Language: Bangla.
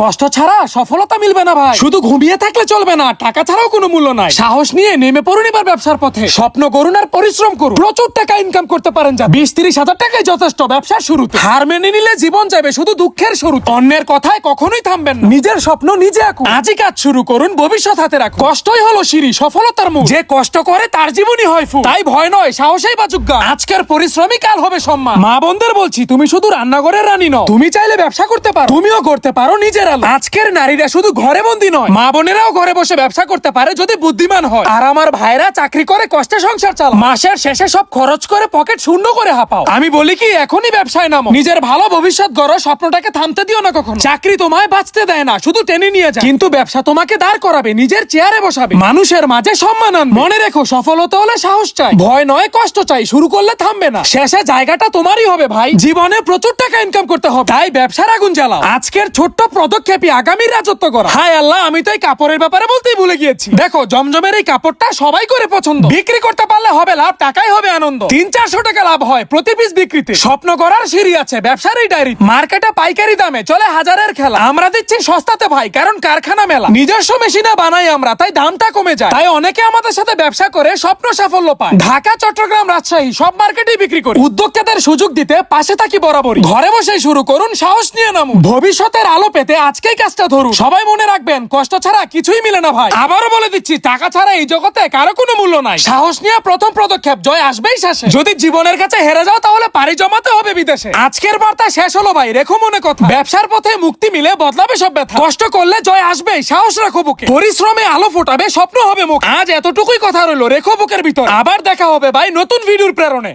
কষ্ট ছাড়া সফলতা মিলবে না ভাই। শুধু ঘুমিয়ে থাকলে চলবে না টাকা ছাড়াও কোনো মূল্য নাই। সাহস নিয়ে নেমে পড়ুন এবার ব্যবসার পথে। স্বপ্ন করুন আর পরিশ্রম করুন। প্রচুর টাকা ইনকাম করতে পারেন যা বিশ তিরিশ হাজার টাকাই যথেষ্ট ব্যবসার শুরুতে। হার মেনে নিলে জীবন যাবে শুধু দুঃখের শুরু অন্যের কথায় কখনোই থামবেন না। নিজের স্বপ্ন নিজে আঁকুন। আজই কাজ শুরু করুন ভবিষ্যৎ হাতে রাখুন। কষ্টই হলো সিঁড়ি সফলতার মুখ যে কষ্ট করে তার জীবনই হয় ফুল। তাই ভয় নয় সাহসেই বাচুক গা। আজকের পরিশ্রমই কাল হবে সম্মান। মা বোনদের বলছি তুমি শুধু রান্নাঘরের রানী নও। তুমি চাইলে ব্যবসা করতে পারো। তুমিও করতে পারো আলো আজকের নারীরা শুধু ঘরে বন্দি নয় মা বোনেরাও ঘরে বসে ব্যবসা করতে পারে যদি বুদ্ধিমান হয়। আর আমার ভাইরা চাকরি করে কষ্টে সংসার চালা মাসের শেষে সব খরচ করে পকেট শূন্য করে হাঁপাও। আমি বলি কি এখনই ব্যবসায় নামো। নিজের ভালো ভবিষ্যৎ গড়ো স্বপ্নটাকে থামতে দিও না কখনো। চাকরি তোমায় বাঁচতে দেয় না শুধু টেনে নিয়ে যায়। কিন্তু ব্যবসা তোমাকে দাঁড় করাবে নিজের চেয়ারে বসাবে। মানুষের মাঝে সম্মান আনবে। মনে রেখো সফল হতে হলে সাহস চাই। ভয় নয় কষ্ট চাই। শুরু করলে থামবে না। শেষে জায়গাটা তোমারই হবে ভাই। জীবনে প্রচুর টাকা ইনকাম করতে হবে। তাই ব্যবসার আগুন জ্বালাও। আজকের ছোট্ট পদক্ষেপই আগামী রাজত্ব করা। হায় আল্লাহ, আমি তো এই কাপড়ের ব্যাপারে বলতেই ভুলে গিয়েছি। দেখো, জমজমের এই কাপড়টা সবাই করে পছন্দ। বিক্রি করতে পারলে হবে লাভ, টাকাই হবে আনন্দ। তিন চারশো টাকা লাভ হয় প্রতি পিস বিক্রিতে। স্বপ্ন করার সিঁড়ি আছে ব্যবসার এই ডায়েরি। মার্কেটে পাইকারি দামে চলে হাজারের খেলা। আমরা দিচ্ছি সস্তাতে ভাই, কারণ কারখানা মেলা। নিজস্ব মেশিনে বানাই আমরা, তাই দামটা কমে যায়। তাই অনেকে আমাদের সাথে ব্যবসা করে স্বপ্ন সাফল্য পায়। ঢাকা, চট্টগ্রাম, রাজশাহী, সব মার্কেটেই বিক্রি করি। উদ্যোক্তাদের সুযোগ দিতে পাশে থাকি বরাবরই। ঘরে বসে শুরু করুন সাহস নিয়ে নামুন। ভবিষ্যতের আলো পেতে আজকেই কাজটা ধরুন। সবাই মনে রাখবেন কষ্ট ছাড়া কিছুই মিলে না ভাই। আবারও বলে দিচ্ছি টাকা ছাড়া এই জগতে কারও কোনো মূল্য নাই। সাহস নিয়ে প্রথম পদক্ষেপ জয় আসবেই শেষে। যদি জীবনের কাছে হেরে যাও তাহলে পাড়ি জমাতে হবে বিদেশে। আজকের বার্তা শেষ হলো ভাই রেখো মনে কথা। ব্যবসার পথে মুক্তি মিলে বদলাবে সব ব্যথা। কষ্ট করলে জয় আসবেই সাহস রাখো বুকে। পরিশ্রমে আলো ফোটাবে স্বপ্ন হবে মুখ। আজ এতটুকুই কথা রইল রেখো বুকের ভিতর। আবার দেখা হবে ভাই নতুন ভিডিওর প্রেরণে।